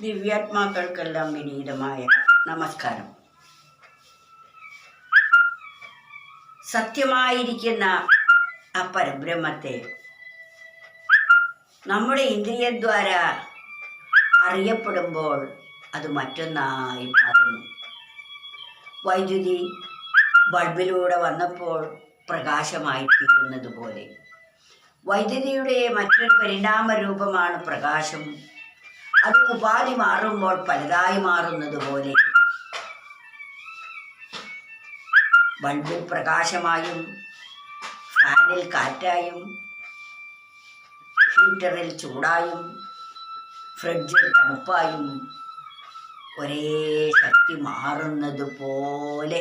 ദിവ്യാത്മാക്കൾക്കെല്ലാം വിനീതമായ നമസ്കാരം. സത്യമായിരിക്കുന്ന ആ പരബ്രഹ്മത്തെ നമ്മുടെ ഇന്ദ്രിയദ്വാര അറിയപ്പെടുമ്പോൾ അത് മറ്റൊന്നായി മാറുന്നു. വൈദ്യുതി ബൾബിലൂടെ വന്നപ്പോൾ പ്രകാശമായി തീരുന്നത് പോലെ വൈദ്യുതിയുടെ മറ്റൊരു പരിണാമ രൂപമാണ് പ്രകാശം. അത് ഉപാധി മാറുമ്പോൾ പലതായി മാറുന്നത് പോലെ. ബൾബിൽ പ്രകാശമായും ഫാനിൽ കാറ്റായും ഹീറ്ററിൽ ചൂടായും ഫ്രിഡ്ജിൽ തണുപ്പായും ഒരേ ശക്തി മാറുന്നത് പോലെ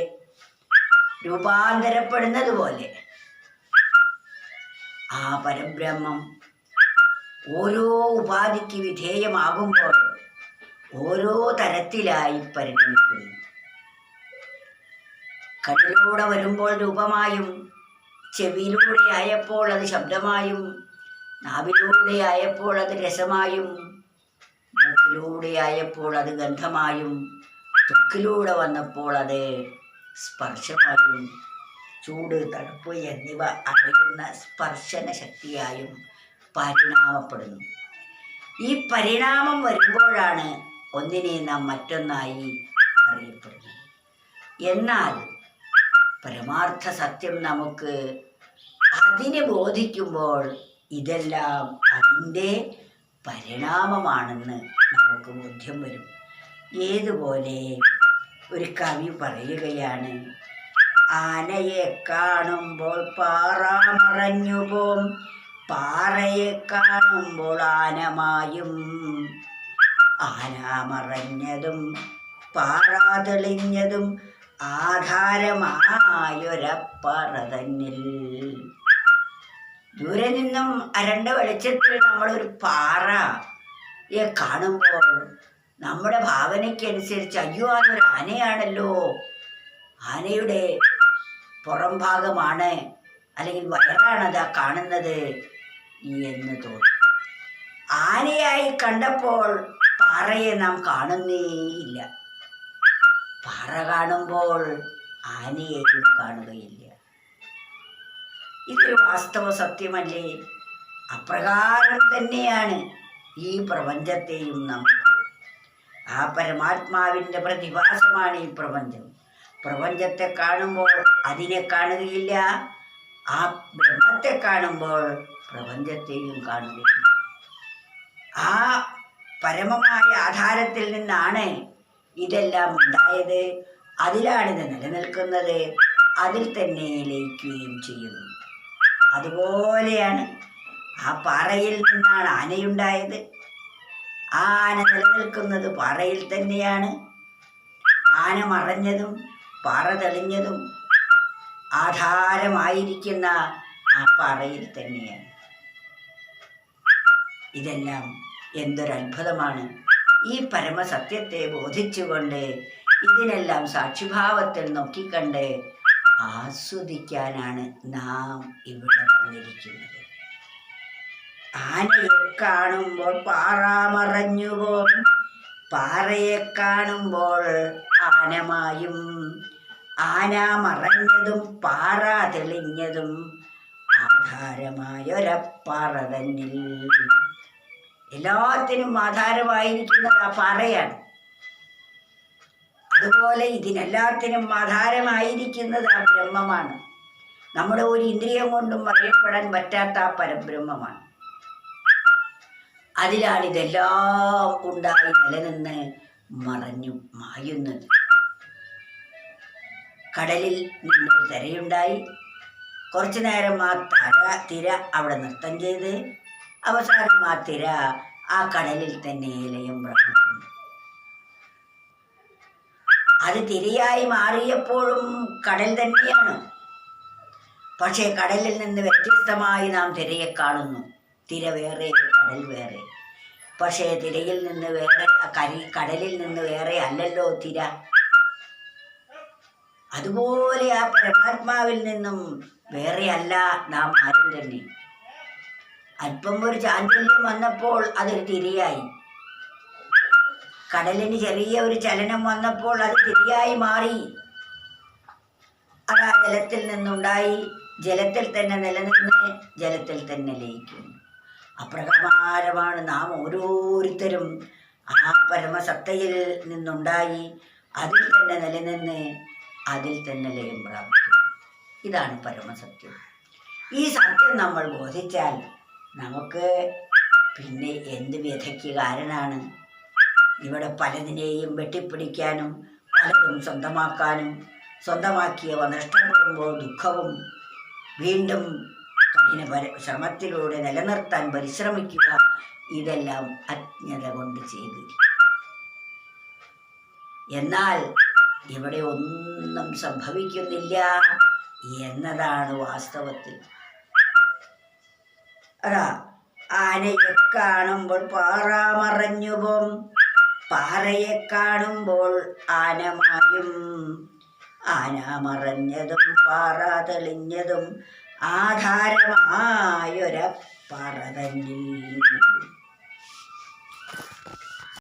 രൂപാന്തരപ്പെടുന്നത് പോലെ. ആ പരബ്രഹ്മം ഓരോ ഉപാധിക്ക് വിധേയമാകുമ്പോൾ ഓരോ തരത്തിലായി പരിണമിക്കുന്നു. കണ്ണിലൂടെ വരുമ്പോൾ രൂപമായും ചെവിയിലൂടെ ആയപ്പോൾ അത് ശബ്ദമായും നാവിലൂടെ ആയപ്പോൾ അത് രസമായും മൂക്കിലൂടെ ആയപ്പോൾ അത് ഗന്ധമായും തൊക്കിലൂടെ വന്നപ്പോൾ അത് സ്പർശമായും ചൂട് തണുപ്പ് എന്നിവ അറിയുന്ന സ്പർശന ശക്തിയായും പരിണാമപ്പെടുന്നു. ഈ പരിണാമം വരുമ്പോഴാണ് ഒന്നിനെ നാം മറ്റൊന്നായി അറിയപ്പെടുന്നത്. എന്നാൽ പരമാർത്ഥ സത്യം നമുക്ക് അതിനെ ബോധിക്കുമ്പോൾ ഇതെല്ലാം അതിന്റെ പരിണാമമാണെന്ന് നമുക്ക് ബോധ്യം വരും. ഏതുപോലെ ഒരു കവി പറയുകയാണ് ആനയെ കാണുമ്പോൾ പാറാമറഞ്ഞു പോം പാറയെ കാണുമ്പോൾ ആനമായും ആന മറഞ്ഞതും പാറ തെളിഞ്ഞതും ആധാരമായൊരപ്പറ തന്നിൽ ദൂരെ നിന്നും അരണ്ട വെളിച്ചത്തിൽ നമ്മളൊരു പാറയെ കാണുമ്പോൾ നമ്മുടെ ഭാവനയ്ക്കനുസരിച്ച് അയ്യോ അതൊരു ആനയാണല്ലോ. ആനയുടെ പുറം ഭാഗമാണ് അല്ലെങ്കിൽ വയറാണത് കാണുന്നത്. എന്ന് തോന്നി ആനയായി കണ്ടപ്പോൾ പാറയെ നാം കാണുന്നേയില്ല. പാറ കാണുമ്പോൾ ആനയെയും കാണുകയില്ല. ഇതൊരു വാസ്തവ സത്യമല്ലേ? അപ്രകാരം തന്നെയാണ് ഈ പ്രപഞ്ചത്തെയും നമുക്ക് ആ പരമാത്മാവിന്റെ പ്രതിഭാസമാണ് ഈ പ്രപഞ്ചം. പ്രപഞ്ചത്തെ കാണുമ്പോൾ അതിനെ കാണുകയില്ല. ആ ബ്രഹ്മത്തെ കാണുമ്പോൾ പ്രപഞ്ചത്തെയും കാണുന്നു ആ പരമമായ ആധാരത്തിൽ നിന്നാണ് ഇതെല്ലാം ഉണ്ടായത്. അതിലാണിത് നിലനിൽക്കുന്നത്. അതിൽ തന്നെ ലയിക്കുകയും ചെയ്യുന്നു. അതുപോലെയാണ് ആ പാറയിൽ നിന്നാണ് ആനയുണ്ടായത്. ആ ആന നിലനിൽക്കുന്നത് പാറയിൽ തന്നെയാണ്. ആന മറഞ്ഞതും പാറ തെളിഞ്ഞതും ആധാരമായിരിക്കുന്ന ആ പാറയിൽ തന്നെയാണ്. ഇതെല്ലാം എന്തൊരത്ഭുതമാണ്. ഈ പരമസത്യത്തെ ബോധിച്ചുകൊണ്ട് ഇതിനെല്ലാം സാക്ഷിഭാവത്തിൽ നോക്കിക്കണ്ട് ആസ്വദിക്കാനാണ് നാം ഇവിടെ വന്നിരിക്കുന്നത്. ആനയെ കാണുമ്പോൾ പാറ മറഞ്ഞു പോകും പാറയെ കാണുമ്പോൾ ആനമായും. ആന മറഞ്ഞതും പാറ തെളിഞ്ഞതും ആധാരമായൊരപ്പാറ തന്നിൽ. എല്ലാത്തിനും ആധാരമായിരിക്കുന്നത് ആ പാറയാണ്. അതുപോലെ ഇതിനെല്ലാത്തിനും ആധാരമായിരിക്കുന്നത് ആ ബ്രഹ്മമാണ്. നമ്മുടെ ഒരു ഇന്ദ്രിയം കൊണ്ടും അറിയപ്പെടാൻ പറ്റാത്ത ആ പരബ്രഹ്മമാണ്. അതിലാണ് ഇതെല്ലാം ഉണ്ടായി നിലനിന്ന് മറഞ്ഞു മായുന്നത്. കടലിൽ നിന്നൊരു തിരയുണ്ടായി. കുറച്ചു നേരം ആ തര തിര അവിടെ നൃത്തം ചെയ്ത് അവസാനം ആ തിര ആ കടലിൽ തന്നെ ഇലയും പ്രാപിക്കുന്നു അത് തിരയായി മാറിയപ്പോഴും കടൽ തന്നെയാണ്. പക്ഷേ കടലിൽ നിന്ന് വ്യത്യസ്തമായി നാം തിരയെ കാണുന്നു. തിര വേറെ കടൽ വേറെ. പക്ഷേ തിരയിൽ നിന്ന് വേറെ കരി കടലിൽ നിന്ന് വേറെ അല്ലല്ലോ തിര. അതുപോലെ ആ പരമാത്മാവിൽ നിന്നും വേറെ അല്ല നാം ആരും തന്നെ. അല്പം ഒരു ചാഞ്ചല്യം വന്നപ്പോൾ അതൊരു തിരിയായി. കടലിന് ചെറിയ ഒരു ചലനം വന്നപ്പോൾ അത് തിരിയായി മാറി. അത് ആ ജലത്തിൽ നിന്നുണ്ടായി. ജലത്തിൽ തന്നെ നിലനിന്ന് ജലത്തിൽ തന്നെ ലയിക്കും. അപ്രകാരമാണ് നാം ഓരോരുത്തരും. ആ പരമസത്തയിൽ നിന്നുണ്ടായി. അതിൽ തന്നെ നിലനിന്ന് അതിൽ തന്നെ ലയം പ്രാപിക്കും. ഇതാണ് പരമസത്യം. ഈ സത്യം നമ്മൾ ബോധിച്ചാൽ നമുക്ക് പിന്നെ എന്ത് വ്യഥയ്ക്ക് കാരണമാണ് ഇവിടെ പലതിനെയും വെട്ടിപ്പിടിക്കാനും പലതും സ്വന്തമാക്കാനും സ്വന്തമാക്കിയവ നഷ്ടപ്പെടുമ്പോൾ ദുഃഖവും വീണ്ടും കഠിന ശ്രമത്തിലൂടെ നിലനിർത്താൻ പരിശ്രമിക്കുക ഇതെല്ലാം അജ്ഞത കൊണ്ട് ചെയ്തു. എന്നാൽ ഇവിടെ ഒന്നും സംഭവിക്കുന്നില്ല എന്നതാണ് വാസ്തവത്തിൽ. അതാ ആനയെ കാണുമ്പോൾ പാറ മറഞ്ഞുപോം പാറയെ കാണുമ്പോൾ ആനമായും ആന മറഞ്ഞതും പാറ തെളിഞ്ഞതും ആധാരമായൊരപ്പറ തന്നെ